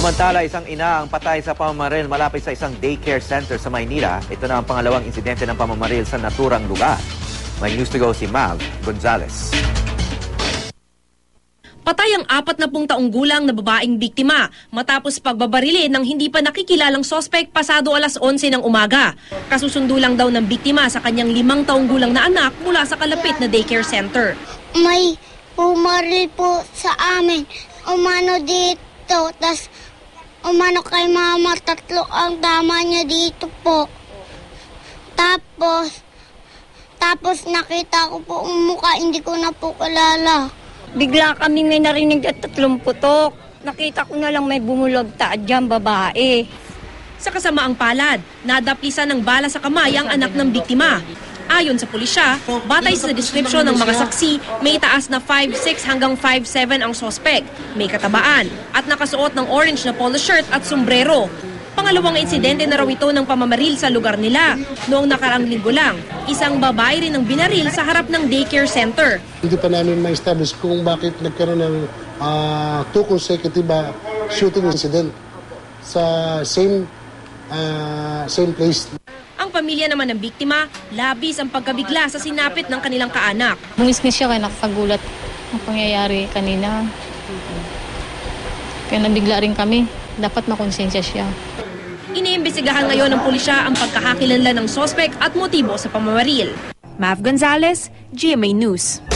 Samantala, isang ina ang patay sa pamamaril malapit sa isang daycare center sa Maynila. Ito na ang pangalawang insidente ng pamamaril sa naturang lugar. May news to go si Mav Gonzalez. Patay ang apat na pung taong gulang na babaeng biktima matapos pagbabarili ng hindi pa nakikilalang sospek pasado alas 11 ng umaga. Kasusundo lang daw ng biktima sa kanyang limang taong gulang na anak mula sa kalapit na daycare center. may pumaril po sa amin. Umano dito, tas umano kay mama, tatlo ang tama niya dito po. Tapos, tapos nakita ko po ang mukha, hindi ko na po kilala. Bigla kami may narinig at tatlong putok. Nakita ko na lang may bumulagta dyan, babae. Sa kasamaang palad, nadaplisan ng bala sa kamay ang anak ng biktima. Ayon sa pulisya, batay sa description ng mga saksi, may taas na 5'6 hanggang 5'7 ang sospek, may katabaan, at nakasuot ng orange na polo shirt at sombrero. Pangalawang insidente na raw ito ng pamamaril sa lugar nila. Noong nakaraang linggo lang, isang babae rin ang binaril sa harap ng daycare center. Hindi pa namin ma-establish kung bakit nagkaroon ng ah, two consecutive ah, shooting incident sa same ah, same place. Ang pamilya naman ng biktima, labis ang pagkabigla sa sinapit ng kanilang kaanak. Bungis-ngis siya kaya nakakagulat ang pangyayari kanina. Kaya nabigla rin kami. Dapat makonsensya siya. Iniimbestigahan ngayon ng pulisya ang pagkakakilanlan ng sospek at motibo sa pamamaril. Mav Gonzalez, GMA News.